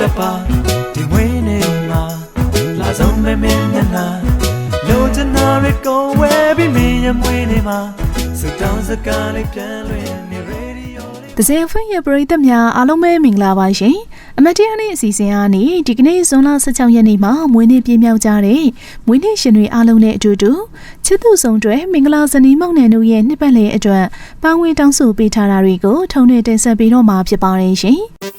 တက်ပါဒီဝင်းနေမှာလာဆုံးမမင်းနဲ့နာလိုချင်တာတွေကောဝဲပြီးမင်းရဲ့မွေးနေမှာစတောင်းစကားလေးပြန်လွင်နေ radio တစင်ဖွင့်ရပရိသတ်များအားလုံးပဲမင်္ဂလာပါရှင်အမတရားနေ့အစီအစဉ်အားနေ့ဒီကနေ့ဇွန်လ16ရက်နေ့မှာမွေးနေ့ပြည့်မြောက်ကြတဲ့မွေးနေ့ရှင်တွေအားလုံးနဲ့အတူတူချစ်သူဆောင်တွဲမင်္ဂလာဇနီးမောင်နှံတို့ရဲ့နှစ်ပတ်လည်အတွက်ပါဝင်တောင်းဆိုပေးထားတာတွေကိုထုံးနဲ့တင်ဆက်ပေးတော့မှာဖြစ်ပါတယ်ရှင်။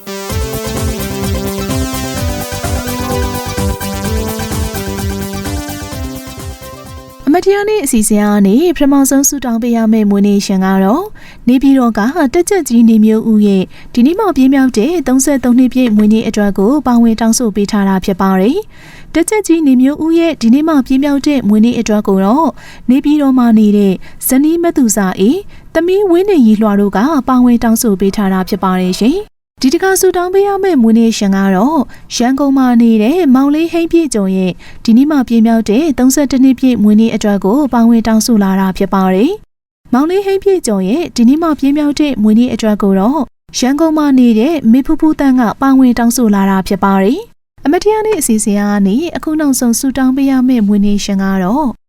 တရားနေ့အစီအစဉ်အားနေပထမဆုံးဆူတောင်းပေးရမယ့်မွေးနေ့ရှင်ကတော့နေပြည်တော်ကတက်ကြက်ကြီးနေမျိုးဦးရဲ့ဒီနေ့မှပြင်းမြောက်တဲ့33နှစ်ပြည့်မွေးနေ့အတွက်ကိုပါဝင်တောင်းဆိုပေးထားတာဖြစ်ပါတယ်။တက်ကြက်ကြီးနေမျိုးဦးရဲ့ဒီနေ့မှပြင်းမြောက်တဲ့မွေးနေ့အတွက်ကိုတော့နေပြည်တော်မှာနေတဲ့ဇနီးမသူစာအေးသမီးဝင်းနေရီလွှာတို့ကပါဝင်တောင်းဆိုပေးထားတာဖြစ်ပါတယ်ရှင်။ ဒီတခါဆူတောင်းပေးရမယ့်မွေးနေ့ရှင်ကတော့ရန်ကုန်မှာနေတဲ့မောင်လေးဟိမ့်ပြည့်ကျော်ရဲ့ဒီနေ့မှပြင်းမြောက်တဲ့32နှစ်ပြည့်မွေးနေ့အတွက်ကိုပါဝင်တောင်းဆိုလာတာဖြစ်ပါတယ်။မောင်လေးဟိမ့်ပြည့်ကျော်ရဲ့ဒီနေ့မှပြင်းမြောက်တဲ့မွေးနေ့အတွက်ကိုတော့ရန်ကုန်မှာနေတဲ့မေဖူဖူတန်းကပါဝင်တောင်းဆိုလာတာဖြစ်ပါတယ်။အမတရားနေ့အစီအစဉ်အားနေအခုနောက်ဆုံးဆူတောင်းပေးရမယ့်မွေးနေ့ရှင်ကတော့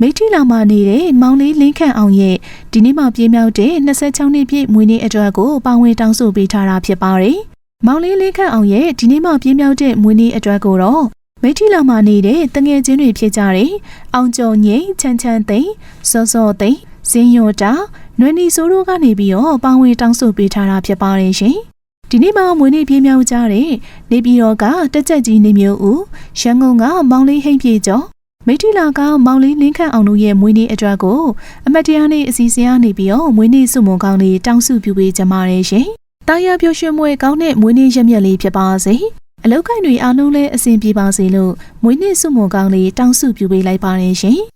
မိထီလာမှာနေတဲ့မောင်လေးလင်းခန့်အောင်ရဲ့ဒီနေ့မှပြင်းမြောက်တဲ့26နှစ်ပြည့်မွေးနေ့အတွက်ကိုပါဝင်တောင်းဆိုပေးထားတာဖြစ်ပါတယ်။မောင်လေးလင်းခန့်အောင်ရဲ့ဒီနေ့မှပြင်းမြောက်တဲ့မွေးနေ့အတွက်ကိုတော့မိထီလာမှာနေတဲ့တငယ်ချင်းတွေဖြစ်ကြတဲ့အောင်ကျော်ငိမ့်ချမ်းချမ်းသိန်းစောစောသိန်းဇင်းယောတာနွေနီဆိုးတို့ကနေပြီးတော့ပါဝင်တောင်းဆိုပေးထားတာဖြစ်ပါတယ်ရှင်။ဒီနေ့မှမွေးနေ့ပြင်းမြောက်ကြတဲ့နေပြည်တော်ကတက်ကြက်ကြီးနေမျိုးဦးရန်ကုန်ကမောင်လေးဟိမ့်ပြေကျော် မိထီလာကမောင်လေးလင်းခန့်အောင်တို့ရဲ့မွေးနေ့အတွက်ကိုအမတ်တရားနေ့အစီအစဉ်အားနေပြီးတော့မွေးနေ့စုမုံကောင်းလေးတောင်းစုပြုပေးကြပါရရှင်။တာယာပျော်ရွှင်မွေကောင်းတဲ့မွေးနေ့ရက်မြက်လေးဖြစ်ပါစေ။အလောက်ကိုင်းတွေအားလုံးလည်းအဆင်ပြေပါစေလို့မွေးနေ့စုမုံကောင်းလေးတောင်းစုပြုပေးလိုက်ပါရရှင်။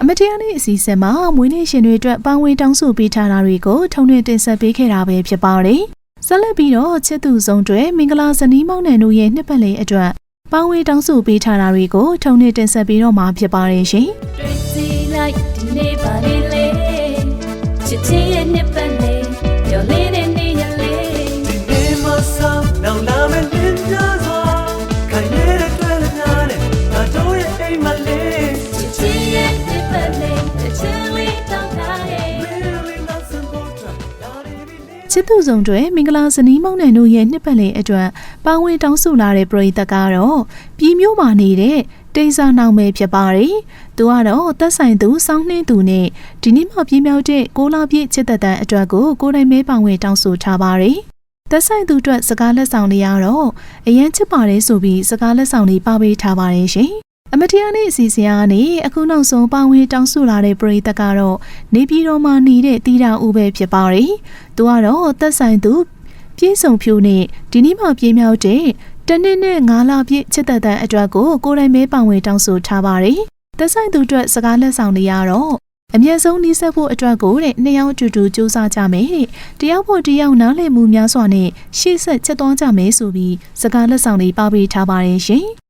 အမတရားနေ့အစီအစဉ်မှာမွေးနေ့ရှင်တွေအတွက်ပါဝင်တောင်းဆိုပေးထားတာတွေကိုထုံနဲ့တင်ဆက်ပေးခဲ့တာပဲဖြစ်ပါတယ်။ ဆက်လက်ပြီးတော့ချစ်သူဆုံးတွေမင်္ဂလာဇနီးမောင်နှံတို့ရဲ့နှစ်ပတ်လည်အတွက်ပါဝင်တောင်းဆိုပေးထားတာတွေကိုထုံနဲ့တင်ဆက်ပေးတော့မှာဖြစ်ပါတယ်ရှင်။တွေ့စီလိုက်ဒီနေ့ပါလေ ပြီလေချစ်သူဆောင်တွေမင်္ဂလာဇနီးမောင်နှံတို့ရဲ့နှစ်ပတ်လည်အတွက်ပါဝင်တောင်းဆိုလာတဲ့ပရိသတ်ကတော့ပြည်မျိုးမှာနေတဲ့တိတ်စားနောက်ပဲဖြစ်ပါတယ်။သူကတော့သက်ဆိုင်သူစောင်းနှင်းသူနဲ့ဒီနေ့မှပြင်းမြောက်တဲ့ကိုလာပြည့်ချစ်သက်တမ်းအတွက်ကိုကိုယ်တိုင်မဲပါဝင်တောင်းဆိုထားပါတယ်။သက်ဆိုင်သူအတွက်စကားလက်ဆောင်တွေကတော့အရင်ချစ်ပါတယ်ဆိုပြီးစကားလက်ဆောင်တွေပါပေးထားပါတယ်ရှင်။ အမတရားနေ့အစီအစဉ်အားနေအခုနောက်ဆုံးပါဝင်တောင်းဆိုလာတဲ့ပရိသတ်ကတော့နေပြည်တော်မှာနေတဲ့တီတာဦးပဲဖြစ်ပါတယ်။သူကတော့သက်ဆိုင်သူပြည့်စုံဖြူနဲ့ဒီနေ့မှပြင်းမြောက်တဲ့တနည်းနဲ့ငါးလပြည့်ချစ်သက်တဲ့အတွက်ကိုကိုယ်တိုင်မဲပါဝင်တောင်းဆိုထားပါတယ်။သက်ဆိုင်သူအတွက်စကားလက်ဆောင်တွေကတော့အမျက်ဆုံးနှိစက်ဖို့အတွက်ကိုတဲ့နှစ်ယောက်အတူတူစူးစမ်းကြမယ်တဲ့တယောက်ဖို့တယောက်နားလည်မှုများစွာနဲ့ရှေ့ဆက်ချက်သွားကြမယ်ဆိုပြီးစကားလက်ဆောင်တွေပါပေးထားပါတယ်ရှင်။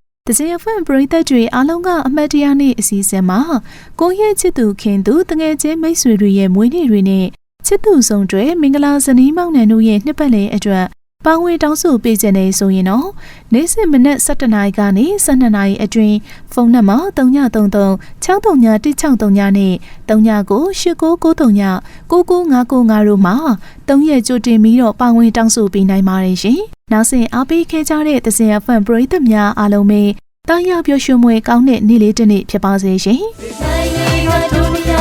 တစင်ဖန်ပရိသတ်တွေအားလုံးကအမတ်တရားနေ့အစီအစဉ်မှာကိုယ့်ရဲ့ချစ်သူခင်သူတငယ်ချင်းမိတ်ဆွေတွေရဲ့မွေးနေ့တွေနဲ့ချစ်သူဆောင်တွေမင်္ဂလာဇနီးမောင်နှံတို့ရဲ့နှစ်ပတ်လည်အတွက် ပါဝင်တောင်းဆိုပေးကြနေဆိုရင်တော့နေ့စဉ်မနက်7:00နာရီကနေ12:00နာရီအတွင်းဖုန်းနံပါတ်3933 631639နဲ့39989939 99595တို့မှာ3ရက်ကြိုတင်ပြီးတော့ပါဝင်တောင်းဆိုပေးနိုင်ပါတယ်ရှင်။နောက်ဆက်အားပေးခဲ့ကြတဲ့သစင်အဖန်ပရိသတ်များအားလုံးပဲတာယာပျော်ရွှင်မွေကောင်းတဲ့နေ့လေးတစ်နေ့ဖြစ်ပါစေရှင်။နိုင်နေကဒုနီယ